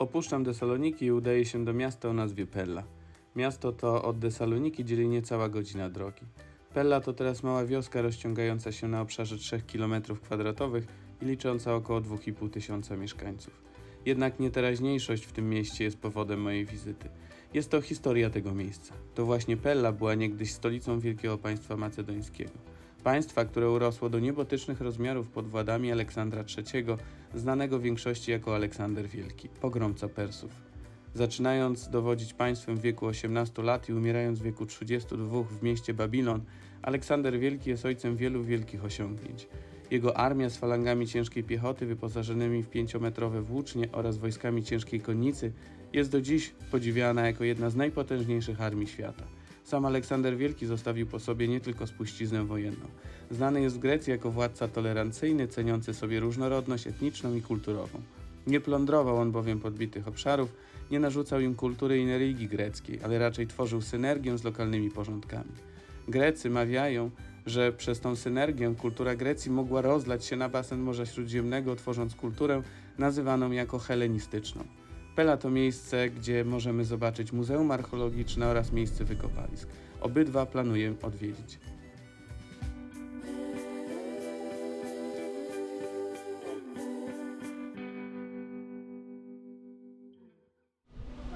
Opuszczam Desaloniki i udaję się do miasta o nazwie Pella. Miasto to od Desaloniki dzieli niecała godzina drogi. Pella to teraz mała wioska rozciągająca się na obszarze 3 km2 i licząca około 2,5 tysiąca mieszkańców. Jednak nie teraźniejszość w tym mieście jest powodem mojej wizyty. Jest to historia tego miejsca. To właśnie Pella była niegdyś stolicą wielkiego państwa macedońskiego. Państwa, które urosło do niebotycznych rozmiarów pod władami Aleksandra III, znanego większości jako Aleksander Wielki, pogromca Persów. Zaczynając dowodzić państwem w wieku 18 lat i umierając w wieku 32 w mieście Babilon, Aleksander Wielki jest ojcem wielu wielkich osiągnięć. Jego armia z falangami ciężkiej piechoty wyposażonymi w pięciometrowe włócznie oraz wojskami ciężkiej konnicy jest do dziś podziwiana jako jedna z najpotężniejszych armii świata. Sam Aleksander Wielki zostawił po sobie nie tylko spuściznę wojenną. Znany jest w Grecji jako władca tolerancyjny, ceniący sobie różnorodność etniczną i kulturową. Nie plądrował on bowiem podbitych obszarów, nie narzucał im kultury i religii greckiej, ale raczej tworzył synergię z lokalnymi porządkami. Grecy mawiają, że przez tą synergię kultura Grecji mogła rozlać się na basen Morza Śródziemnego, tworząc kulturę nazywaną jako helenistyczną. Pela to miejsce, gdzie możemy zobaczyć Muzeum Archeologiczne oraz miejsce wykopalisk. Obydwa planuję odwiedzić.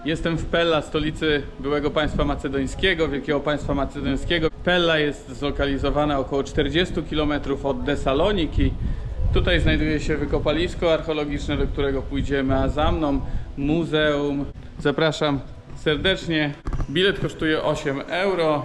Jestem w Pella, stolicy byłego państwa macedońskiego, wielkiego państwa macedońskiego. Pella jest zlokalizowana około 40 km od Desaloniki. Tutaj znajduje się wykopalisko archeologiczne, do którego pójdziemy, a za mną muzeum. Zapraszam serdecznie. Bilet kosztuje 8 euro.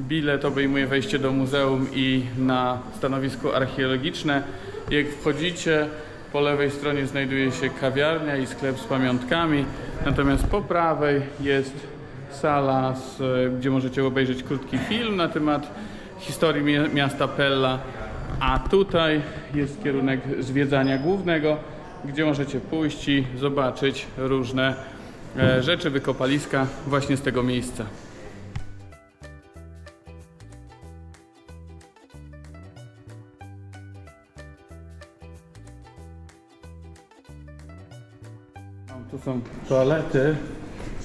Bilet obejmuje wejście do muzeum i na stanowisko archeologiczne. Jak wchodzicie, po lewej stronie znajduje się kawiarnia i sklep z pamiątkami, natomiast po prawej jest sala, z, gdzie możecie obejrzeć krótki film na temat historii miasta Pella, a tutaj jest kierunek zwiedzania głównego, gdzie możecie pójść i zobaczyć różne e, rzeczy, wykopaliska właśnie z tego miejsca. Tu są toalety,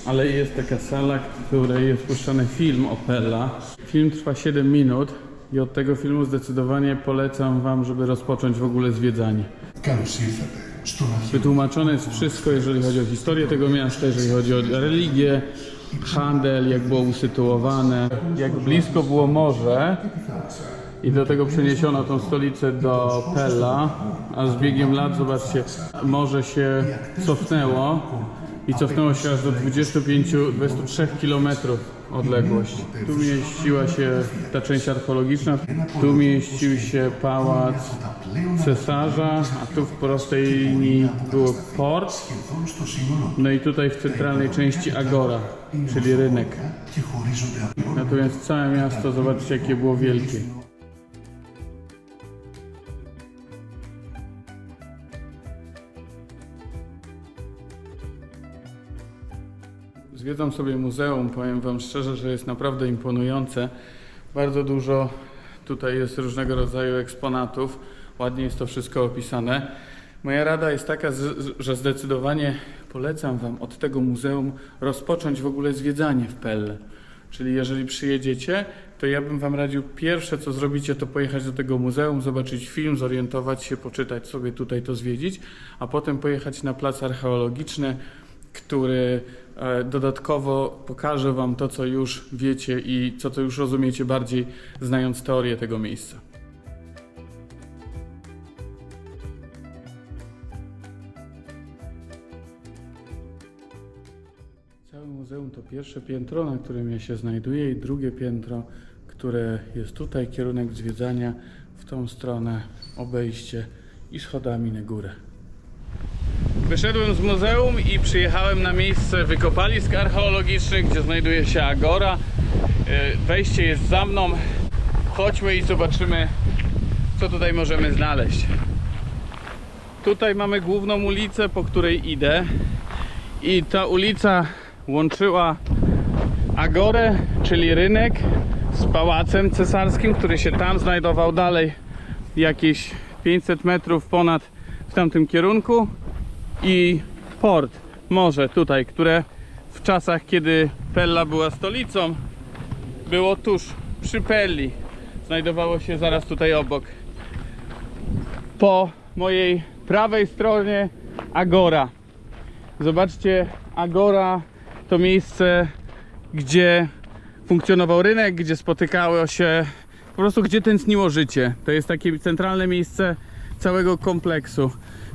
ale jest taka sala, w której jest puszczany film Opella. Film trwa 7 minut i od tego filmu zdecydowanie polecam Wam, żeby rozpocząć w ogóle zwiedzanie. Karusizm. Wytłumaczone jest wszystko, jeżeli chodzi o historię tego miasta, jeżeli chodzi o religię, handel, jak było usytuowane, jak blisko było morze i do tego przeniesiono tą stolicę do Pella, a z biegiem lat, zobaczcie, morze się cofnęło i cofnęło się aż do 25, 23 km odległość. Tu mieściła się ta część archeologiczna, tu mieścił się pałac cesarza, a tu w prostej linii było port, no i tutaj w centralnej części Agora, czyli rynek. Natomiast całe miasto, zobaczcie jakie było wielkie. Zwiedzam sobie muzeum, powiem Wam szczerze, że jest naprawdę imponujące. Bardzo dużo tutaj jest różnego rodzaju eksponatów, ładnie jest to wszystko opisane. Moja rada jest taka, że zdecydowanie polecam Wam od tego muzeum rozpocząć w ogóle zwiedzanie w Pelle. Czyli jeżeli przyjedziecie, to ja bym Wam radził pierwsze co zrobicie to pojechać do tego muzeum, zobaczyć film, zorientować się, poczytać sobie tutaj to zwiedzić, a potem pojechać na plac archeologiczny, który e, dodatkowo pokaże Wam to, co już wiecie i co, co już rozumiecie bardziej, znając teorię tego miejsca. Całe muzeum to pierwsze piętro, na którym ja się znajduję i drugie piętro, które jest tutaj, kierunek zwiedzania w tą stronę, obejście i schodami na górę. Wyszedłem z muzeum i przyjechałem na miejsce wykopalisk archeologicznych, gdzie znajduje się agora. E, Wejście jest za mną. Chodźmy i zobaczymy, co tutaj możemy znaleźć. Tutaj mamy główną ulicę, po której idę. I ta ulica łączyła agorę, czyli rynek, z pałacem cesarskim, który się tam znajdował dalej jakieś 500 metrów ponad w tamtym kierunku i port, morze tutaj, które w czasach, kiedy Pella była stolicą, było tuż przy Pelli. Znajdowało się zaraz tutaj obok. Po mojej prawej stronie Agora. Zobaczcie, Agora to miejsce, gdzie funkcjonował rynek, gdzie spotykało się, po prostu gdzie tętniło życie. To jest takie centralne miejsce całego kompleksu.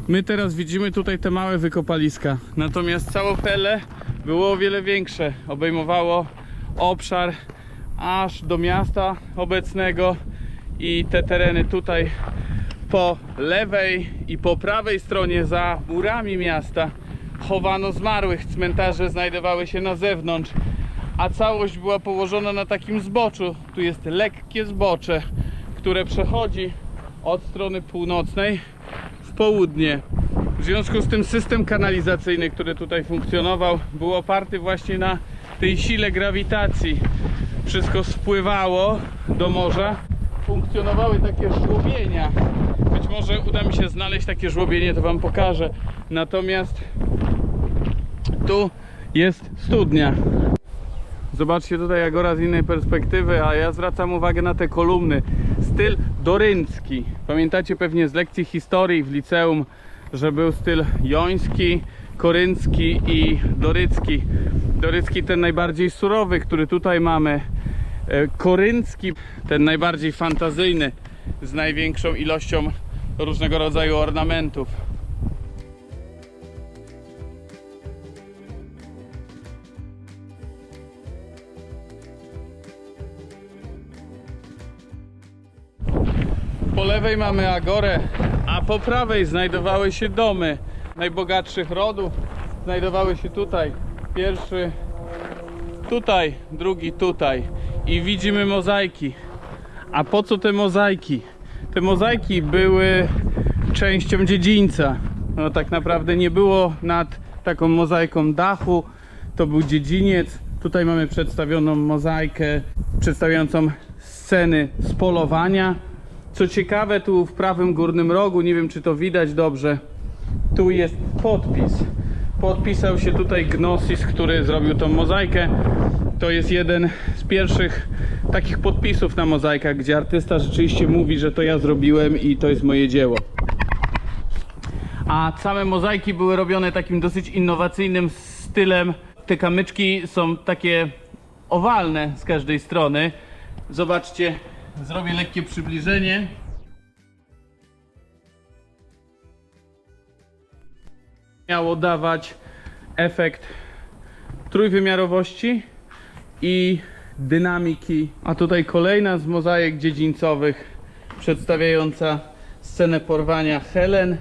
My teraz widzimy tutaj te małe wykopaliska, natomiast całe Pele było o wiele większe. Obejmowało obszar aż do miasta obecnego i te tereny tutaj po lewej i po prawej stronie za murami miasta chowano zmarłych. Cmentarze znajdowały się na zewnątrz, a całość była położona na takim zboczu. Tu jest lekkie zbocze, które przechodzi od strony północnej południe. W związku z tym system kanalizacyjny, który tutaj funkcjonował, był oparty właśnie na tej sile grawitacji. Wszystko spływało do morza. Funkcjonowały takie żłobienia. Być może uda mi się znaleźć takie żłobienie, to Wam pokażę. Natomiast tu jest studnia. Zobaczcie tutaj Agora z innej perspektywy, a ja zwracam uwagę na te kolumny. Styl doryncki. Pamiętacie pewnie z lekcji historii w liceum, że był styl joński, koryncki i dorycki. Dorycki ten najbardziej surowy, który tutaj mamy. E, Koryncki ten najbardziej fantazyjny, z największą ilością różnego rodzaju ornamentów. Lewej mamy Agorę, a po prawej znajdowały się domy najbogatszych rodów. Znajdowały się tutaj. Pierwszy tutaj, drugi tutaj. I widzimy mozaiki. A po co te mozaiki? Te mozaiki były częścią dziedzińca. No tak naprawdę nie było nad taką mozaiką dachu. To był dziedziniec. Tutaj mamy przedstawioną mozaikę przedstawiającą sceny z polowania. Co ciekawe, tu w prawym górnym rogu, nie wiem czy to widać dobrze, tu jest podpis. Podpisał się tutaj Gnosis, który zrobił tą mozaikę. To jest jeden z pierwszych takich podpisów na mozaikach, gdzie artysta rzeczywiście mówi, że to ja zrobiłem i to jest moje dzieło. A same mozaiki były robione takim dosyć innowacyjnym stylem. Te kamyczki są takie owalne z każdej strony. Zobaczcie, zrobię lekkie przybliżenie. Miało dawać efekt trójwymiarowości i dynamiki. A tutaj kolejna z mozaik dziedzińcowych przedstawiająca scenę porwania Helen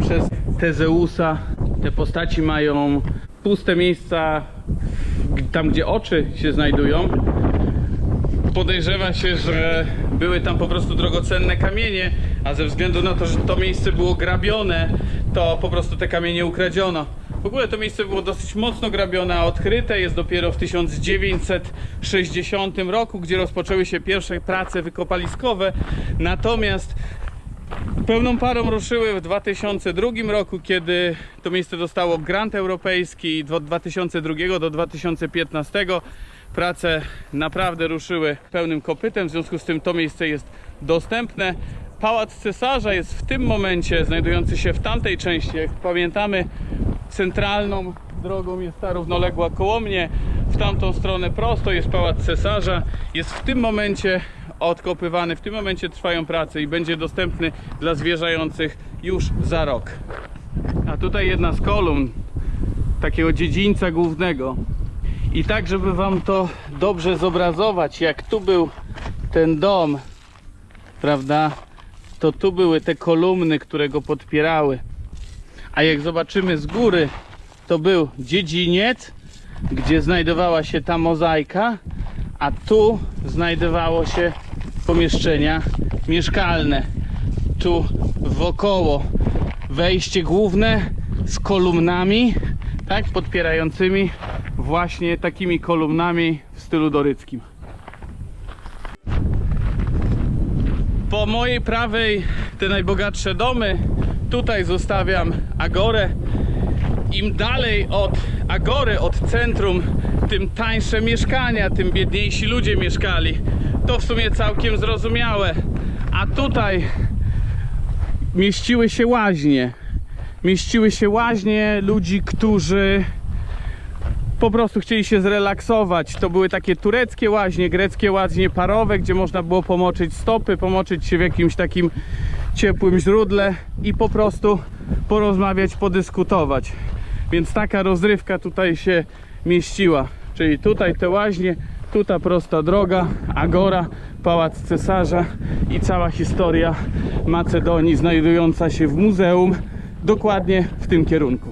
przez Tezeusa. Te postaci mają puste miejsca tam, gdzie oczy się znajdują. Podejrzewa się, że były tam po prostu drogocenne kamienie, a ze względu na to, że to miejsce było grabione, to po prostu te kamienie ukradziono. W ogóle to miejsce było dosyć mocno grabione, a odkryte jest dopiero w 1960 roku, gdzie rozpoczęły się pierwsze prace wykopaliskowe. Natomiast Pełną parą ruszyły w 2002 roku, kiedy to miejsce dostało grant europejski od 2002 do 2015. Prace naprawdę ruszyły pełnym kopytem, w związku z tym to miejsce jest dostępne. Pałac Cesarza jest w tym momencie znajdujący się w tamtej części. Jak pamiętamy, centralną drogą jest ta równoległa koło mnie. W tamtą stronę prosto jest Pałac Cesarza. Jest w tym momencie odkopywany, w tym momencie trwają prace i będzie dostępny dla zwierzających już za rok. A tutaj jedna z kolumn takiego dziedzińca głównego. I tak, żeby wam to dobrze zobrazować, jak tu był ten dom, prawda? To tu były te kolumny, które go podpierały. A jak zobaczymy z góry, to był dziedziniec, gdzie znajdowała się ta mozaika, a tu znajdowało się pomieszczenia mieszkalne. Tu wokoło wejście główne z kolumnami, tak, podpierającymi właśnie takimi kolumnami w stylu doryckim. Po mojej prawej te najbogatsze domy. Tutaj zostawiam Agorę. im dalej od Agory, od centrum, tym tańsze mieszkania, tym biedniejsi ludzie mieszkali. To w sumie całkiem zrozumiałe. A tutaj mieściły się łaźnie. Mieściły się łaźnie ludzi, którzy po prostu chcieli się zrelaksować. To były takie tureckie łaźnie, greckie łaźnie parowe, gdzie można było pomoczyć stopy, pomoczyć się w jakimś takim ciepłym źródle i po prostu porozmawiać, podyskutować. Więc taka rozrywka tutaj się mieściła. Czyli tutaj te łaźnie, tu ta prosta droga, Agora, Pałac Cesarza i cała historia Macedonii znajdująca się w muzeum dokładnie w tym kierunku.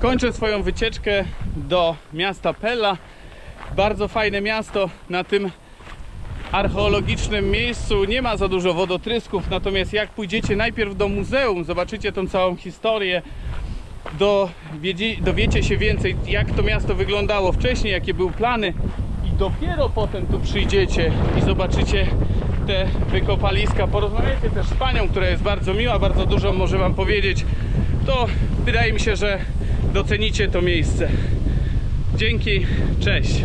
Kończę swoją wycieczkę do miasta Pella. Bardzo fajne miasto na tym archeologicznym miejscu. Nie ma za dużo wodotrysków, natomiast jak pójdziecie najpierw do muzeum, zobaczycie tą całą historię, dowiedzie, dowiecie się więcej, jak to miasto wyglądało wcześniej, jakie były plany i dopiero potem tu przyjdziecie i zobaczycie te wykopaliska. Porozmawiajcie też z panią, która jest bardzo miła, bardzo dużo może wam powiedzieć. To wydaje mi się, że docenicie to miejsce. Dzięki, cześć.